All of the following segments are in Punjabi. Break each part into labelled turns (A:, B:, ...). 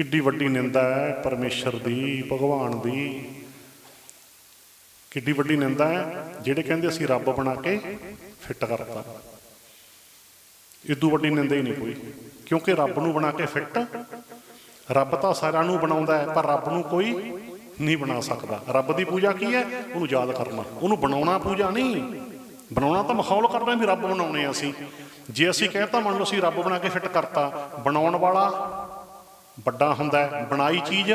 A: ਕਿੱਡੀ ਵੱਡੀ ਨਿੰਦਾ ਹੈ ਪਰਮੇਸ਼ਰ ਦੀ, ਭਗਵਾਨ ਦੀ। ਕਿੱਡੀ ਵੱਡੀ ਨਿੰਦਾ ਹੈ, ਜਿਹੜੇ ਕਹਿੰਦੇ ਅਸੀਂ ਰੱਬ ਬਣਾ ਕੇ ਫਿੱਟ ਕਰਤਾ। ਇਦੋਂ ਵੱਡੀ ਨਿੰਦਾ ਹੀ ਨਹੀਂ ਕੋਈ, ਕਿਉਂਕਿ ਰੱਬ ਨੂੰ ਬਣਾ ਕੇ ਫਿੱਟ, ਰੱਬ ਤਾਂ ਸਾਰਿਆਂ ਨੂੰ ਬਣਾਉਂਦਾ ਹੈ, ਪਰ ਰੱਬ ਨੂੰ ਕੋਈ ਨਹੀਂ ਬਣਾ ਸਕਦਾ। ਰੱਬ ਦੀ ਪੂਜਾ ਕੀ ਹੈ? ਉਹਨੂੰ ਯਾਦ ਕਰਨਾ। ਉਹਨੂੰ ਬਣਾਉਣਾ ਪੂਜਾ ਨਹੀਂ। ਬਣਾਉਣਾ ਤਾਂ ਮਾਹੌਲ ਕਰਨਾ ਵੀ ਰੱਬ ਬਣਾਉਣੇ ਆ ਅਸੀਂ। ਜੇ ਅਸੀਂ ਕਹਿਤਾ ਮੰਨ ਲਓ ਅਸੀਂ ਰੱਬ ਬਣਾ ਕੇ ਫਿੱਟ ਕਰਤਾ, ਬਣਾਉਣ ਵਾਲਾ ਵੱਡਾ ਹੁੰਦਾ ਹੈ ਬਣਾਈ ਚੀਜ਼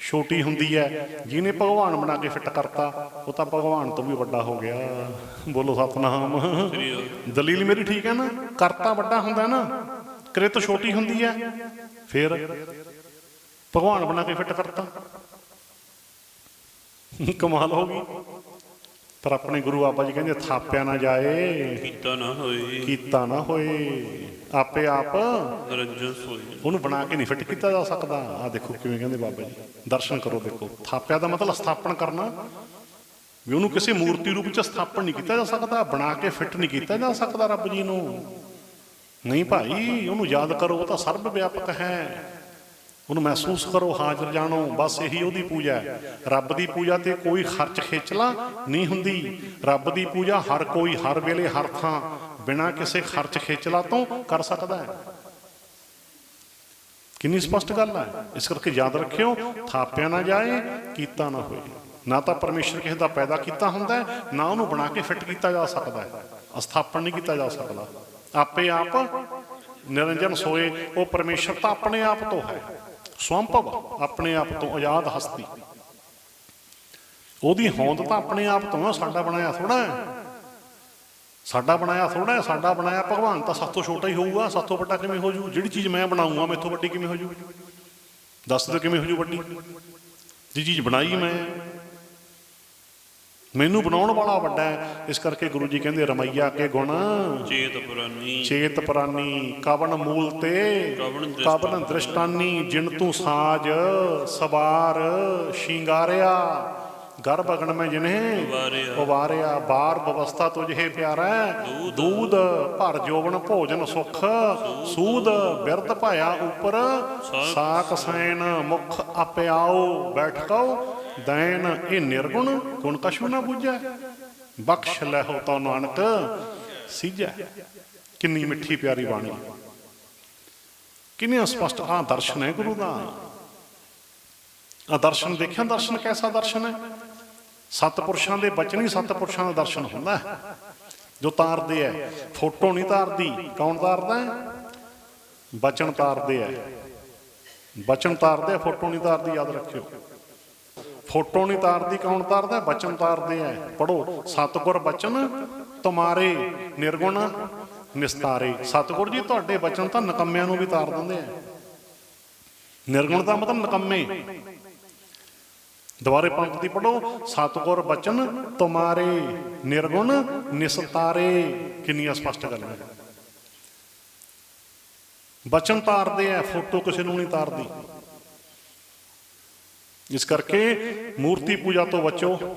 A: ਛੋਟੀ ਹੁੰਦੀ ਹੈ ਜਿਹਨੇ ਭਗਵਾਨ ਬਣਾ ਕੇ ਫਿੱਟ ਕਰਤਾ ਉਹ ਤਾਂ ਭਗਵਾਨ ਤੋਂ ਵੀ ਵੱਡਾ ਹੋ ਗਿਆ। ਬੋਲੋ ਸਤਨਾਮ। ਦਲੀਲ ਮੇਰੀ ਠੀਕ ਹੈ ਨਾ? ਕਰਤਾ ਵੱਡਾ ਹੁੰਦਾ ਨਾ ਕ੍ਰਿਤ ਛੋਟੀ ਹੁੰਦੀ ਹੈ ਫਿਰ ਭਗਵਾਨ ਬਣਾ ਕੇ ਫਿੱਟ ਕਰਤਾ। ਕਮਾਲ ਹੋ ਗਈ। ਪਰ ਆਪਣੇ ਗੁਰੂ ਬਾਬਾ ਜੀ ਕਹਿੰਦੇ ਥਾਪਿਆ ਨਾ ਜਾਏ
B: ਕੀਤਾ ਨਾ ਹੋਏ।
A: ਕੀਤਾ ਨਾ ਹੋਏ। ਆਪੇ ਆਪ
B: ਰੰਜਨ ਸੋਈ।
A: ਉਹਨੂੰ ਬਣਾ ਕੇ ਨਹੀਂ ਫਿੱਟ ਕੀਤਾ ਜਾ ਸਕਦਾ। ਆ ਦੇਖੋ ਕਿਵੇਂ ਕਹਿੰਦੇ ਬਾਬਾ ਜੀ। ਦਰਸ਼ਨ ਕਰੋ ਦੇਖੋ। ਥਾਪਿਆ ਦਾ ਮਤਲਬ ਸਥਾਪਨ ਕਰਨਾ। ਵੀ ਉਹਨੂੰ ਕਿਸੇ ਮੂਰਤੀ ਰੂਪ ਚ ਸਥਾਪਨ ਨਹੀਂ ਕੀਤਾ ਜਾ ਸਕਦਾ। ਬਣਾ ਕੇ ਫਿੱਟ ਨਹੀਂ ਕੀਤਾ ਜਾ ਸਕਦਾ ਰੱਬ ਜੀ ਨੂੰ। ਨਹੀਂ ਭਾਈ ਉਹਨੂੰ ਯਾਦ ਕਰੋ ਉਹ ਤਾਂ ਸਰਬ ਵਿਆਪਕ ਹੈ। ਉਹਨੂੰ ਮਹਿਸੂਸ ਕਰੋ ਹਾਜ਼ਰ ਜਾਣੋ। ਬਸ ਇਹੀ ਉਹਦੀ ਪੂਜਾ ਹੈ। ਰੱਬ ਦੀ ਪੂਜਾ ਤੇ ਕੋਈ ਖਰਚ ਖੇਚਲਾ ਨਹੀਂ ਹੁੰਦੀ। ਰੱਬ ਦੀ ਪੂਜਾ ਹਰ ਕੋਈ ਹਰ ਵੇਲੇ ਹਰ ਥਾਂ ਬਿਨਾਂ ਕਿਸੇ ਖਰਚ ਖੇਚਲਾ ਤੋਂ ਕਰ ਸਕਦਾ ਹੈ। ਕਿੰਨੀ ਸਪਸ਼ਟ ਗੱਲ ਹੈ। ਇਸ ਕਰਕੇ ਯਾਦ ਰੱਖਿਓ, ਥਾਪਿਆ ਨਾ ਜਾਏ, ਕੀਤਾ ਨਾ ਹੋਏ। ਨਾ ਤਾਂ ਪਰਮੇਸ਼ਰ ਕਿਸੇ ਦਾ ਪੈਦਾ ਕੀਤਾ ਹੁੰਦਾ ਹੈ, ਨਾ ਉਹਨੂੰ ਬਣਾ ਕੇ ਫਿੱਟ ਕੀਤਾ ਜਾ ਸਕਦਾ ਹੈ, ਅਸਥਾਪਨ ਨਹੀਂ ਕੀਤਾ ਜਾ ਸਕਦਾ। ਆਪੇ ਆਪ ਨਿਰੰਜਨ ਸੋਏ, ਉਹ ਪਰਮੇਸ਼ਰ ਤਾਂ ਆਪਣੇ ਆਪ ਤੋਂ ਹੈ। ਸਵੰਭਵ ਆਪਣੇ ਆਪ ਤੋਂ ਆਜ਼ਾਦ ਹਸਤੀ। ਉਹਦੀ ਹੋਂਦ ਤਾਂ ਆਪਣੇ ਆਪ ਤੋਂ ਸਾਡਾ ਬਣਾਇਆ ਥੋੜਾ ਹੈ। ਸਾਡਾ ਬਣਾਇਆ ਥੋੜਾ ਹੈ ਸਾਡਾ ਬਣਾਇਆ ਭਗਵਾਨ ਤਾਂ ਸਭ ਤੋਂ ਛੋਟਾ ਹੀ ਹੋਊਗਾ ਸਭ ਤੋਂ ਵੱਡਾ ਕਿਵੇਂ ਹੋ ਜੂ? ਜਿਹੜੀ ਚੀਜ਼ ਮੈਂ ਬਣਾਉਂਗਾ ਮੈਥੋਂ ਵੱਡੀ ਕਿਵੇਂ ਹੋ ਜੂ? ਦੱਸ ਦਿਓ ਕਿਵੇਂ ਹੋ ਜੂ ਵੱਡੀ? ਜੀ ਚੀਜ਼ ਬਣਾਈ ਮੈਂ। ਮੈਨੂੰ ਬਣਾਉਣ ਵਾਲਾ ਵੱਡਾ ਹੈ। ਇਸ ਕਰਕੇ ਗੁਰੂ ਜੀ ਕਹਿੰਦੇ ਰਮਈਆ ਕੇ ਗੁਣ।
B: ਚੇਤ ਪੁਰਾਨੀ।
A: ਚੇਤ ਪ੍ਰਾਨੀ ਕਵਨ ਮੂਲ ਤੇ। ਕਵਨ ਦ੍ਰਿਸ਼ਟਾਨੀ ਜਿਨ ਤੂੰ ਸਾਜ ਸਵਾਰ ਸ਼ਿੰਗਾਰਿਆ। ਗਰਭ ਅਗਣ ਮੈਂ ਜਿਨੇ
B: ਉਵਾਰਿਆ।
A: ਬਾਰ ਬਵਸਥਾ ਤੁਝੇ ਪਿਆਰਾ, ਦੂਧ ਭਰ ਜੋਵਨ ਭੋਜਨ ਸੁਖ, ਸੂਦ ਬਿਰਧ ਭਾਇਆ ਉਪਰ, ਸਾਕ ਸੈਨ ਮੁਖ ਅਪਿਆਓ ਬੈਠਕਉ, ਦੈਨ ਇਹ ਨਿਰਗੁਣ ਗੁਣ ਕਛੂ ਨਾ ਬੁਝੈ, ਬਖਸ਼ ਲੈ ਹੋ ਨਾਨਕ ਸੀਜੈ ਕਿੰਨੀ ਮਿੱਠੀ ਪਿਆਰੀ ਬਾਣੀ। ਕਿੰਨੇ ਸਪਸ਼ਟ ਆ ਦਰਸ਼ਨ ਹੈ ਗੁਰੂ ਦਾ। ਆ ਦਰਸ਼ਨ ਦੇਖਿਆ, ਦਰਸ਼ਨ ਕੈਸਾ ਦਰਸ਼ਨ ਹੈ? ਸਤਪੁਰਸ਼ਾਂ ਦੇ ਬਚਨ ਹੀ ਸਤਪੁਰਸ਼ਾਂ ਦਾ ਦਰਸ਼ਨ ਹੁੰਦਾ ਜੋ ਤਾਰਦੇ ਹੈ ਫੋਟੋ ਨਹੀਂ ਤਾਰਦੀ, ਕੌਣ ਤਾਰਦਾ ਬਚਨ ਤਾਰਦੇ ਹੈ ਬਚਨ ਤਾਰਦੇ, ਫੋਟੋ ਨਹੀਂ ਤਾਰਦੀ, ਯਾਦ ਰੱਖਿਓ। ਫੋਟੋ ਨਹੀਂ ਤਾਰਦੀ, ਕੌਣ ਤਾਰਦਾ ਬਚਨ ਤਾਰਦੇ ਆ ਪੜੋ ਸਤਗੁਰ ਬਚਨ ਤੁਮਾਰੇ ਨਿਰਗੁਣ ਨਿਸਤਾਰੇ। ਸਤਗੁਰ ਜੀ, ਤੁਹਾਡੇ ਬਚਨ ਤਾਂ ਨਕੰਮਿਆਂ ਨੂੰ ਵੀ ਤਾਰ ਦਿੰਦੇ ਆ ਨਿਰਗੁਣ ਦਾ ਮਤਲਬ ਨਕੰਮੇ। ਦੁਬਾਰੇ ਪੰਕਤੀ ਪੜੋ ਸਤਗੁਰ ਬਚਨ, ਤੁਮਾਰੇ ਨਿਰਗੁਣ, ਨਿਸਤਾਰੇ। ਕਿੰਨੀਆਂ ਸਪਸ਼ਟ ਗੱਲਾਂ ਬਚਨ ਤਾਰਦੇ ਆ, ਫੋਟੋ ਕਿਸੇ ਨੂੰ ਨਹੀਂ ਤਾਰਦੀ। ਇਸ ਕਰਕੇ ਮੂਰਤੀ ਪੂਜਾ ਤੋਂ ਬਚੋ।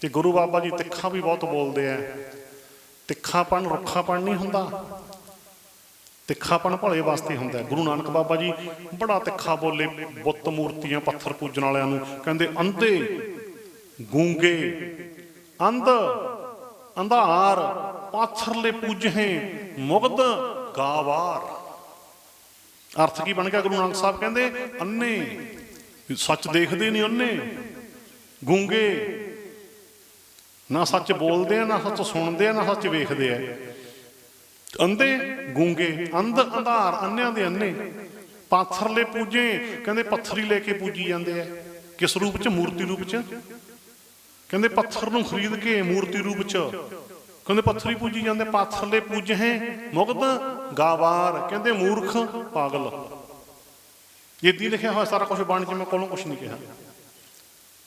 A: ਤੇ ਗੁਰੂ ਬਾਬਾ ਜੀ ਤਿੱਖਾ ਵੀ ਬਹੁਤ ਬੋਲਦੇ ਆ। ਤਿੱਖਾਪਣ ਰੁੱਖਾਪਣ ਨਹੀਂ ਹੁੰਦਾ। ਤਿੱਖਾਪਣ ਭਲੇ ਵਾਸਤੇ ਹੁੰਦਾ ਗੁਰੂ ਨਾਨਕ ਬਾਬਾ ਜੀ ਬੜਾ ਤਿੱਖਾ ਬੋਲੇ, ਬੁੱਤ ਮੂਰਤੀਆਂ, ਪੱਥਰ ਪੂਜਣ ਵਾਲਿਆਂ ਨੂੰ। ਕਹਿੰਦੇ, ਅੰਧੇ, ਗੂੰਗੇ, ਅੰਧ, ਅੰਧਾਰ, ਪਾਥਰਲੇ ਪੂਜਹੇ, ਮੁਗਧ, ਗਾਵਾਰ। ਅਰਥ ਕੀ ਬਣ ਗਿਆ? ਗੁਰੂ ਨਾਨਕ ਸਾਹਿਬ ਕਹਿੰਦੇ, ਅੰਨੇ, ਸੱਚ ਦੇਖਦੇ ਨਹੀਂ ਅੰਨੇ। ਗੂੰਗੇ, ਨਾ ਸੱਚ ਬੋਲਦੇ ਆ, ਨਾ ਸੱਚ ਸੁਣਦੇ ਆ, ਨਾ ਸੱਚ ਵੇਖਦੇ ਆ। ਅੰਧੇ ਗੂੰਗੇ। ਅੰਧ ਅੰਧਾਰ, ਅੰਨਿਆਂ ਦੇ ਅੰਨੇ। ਪਾਥਰਲੇ ਪੂਜੇ, ਕਹਿੰਦੇ ਪੱਥਰੀ ਲੈ ਕੇ ਪੂਜੀ ਜਾਂਦੇ ਆ। ਕਿਸ ਰੂਪ ਚ? ਮੂਰਤੀ ਰੂਪ ਚ। ਕਹਿੰਦੇ ਪੱਥਰ ਨੂੰ ਖਰੀਦ ਕੇ ਮੂਰਤੀ ਰੂਪ ਚ। ਕਹਿੰਦੇ ਪੱਥਰੀ ਪੂਜੀ ਜਾਂਦੇ, ਪਾਥਰਲੇ ਪੂਜੇ ਮੁਗਧ ਗਾਵਾਰ, ਕਹਿੰਦੇ ਮੂਰਖ ਪਾਗਲ। ਇਦਾਂ ਲਿਖਿਆ ਹੋਇਆ, ਸਾਰਾ ਕੁਝ ਬਣ ਚ ਮੈਂ ਕੋਲੋਂ ਕੁਝ ਨਹੀਂ ਕਿਹਾ।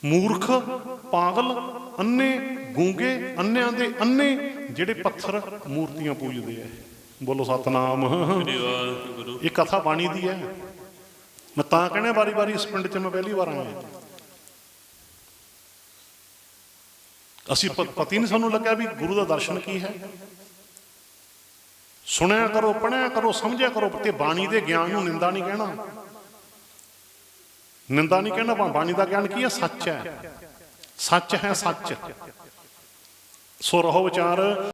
A: ਮੂਰਖ, ਪਾਗਲ, ਅੰਨੇ, ਗੂੰਗੇ, ਅੰਨਿਆਂ ਦੇ ਅੰਨੇ, ਜਿਹੜੇ ਪੱਥਰ ਮੂਰਤੀਆਂ ਪੂਜਦੇ ਆ। ਬੋਲੋ ਸਤਨਾਮ। ਇਹ ਕਥਾ ਬਾਣੀ ਦੀ ਹੈ। ਮੈਂ ਤਾਂ ਕਹਿੰਦਾ ਵਾਰੀ ਵਾਰੀ ਇਸ ਪਿੰਡ 'ਚ ਮੈਂ ਪਹਿਲੀ ਵਾਰ ਆਇਆ। ਅਸੀਂ ਪਤੀ ਨਹੀਂ ਸਾਨੂੰ ਲੱਗਿਆ ਵੀ ਗੁਰੂ ਦਾ ਦਰਸ਼ਨ ਕੀ ਹੈ? ਸੁਣਿਆ ਕਰੋ ਪੜਿਆ ਕਰੋ, ਸਮਝਿਆ ਕਰੋ, ਤੇ ਬਾਣੀ ਦੇ ਗਿਆਨ ਨੂੰ ਨਿੰਦਾ ਨਹੀਂ ਕਹਿਣਾ। ਨਿੰਦਾ ਨਹੀਂ ਕਹਿਣਾ ਬਾ- ਬਾਣੀ ਦਾ ਗਿਆਨ ਕੀ ਹੈ? ਸੱਚ ਹੈ। ਸੱਚ ਹੈ, ਸੱਚ। ਸੋ ਰਹੋ ਵਿਚਾਰ।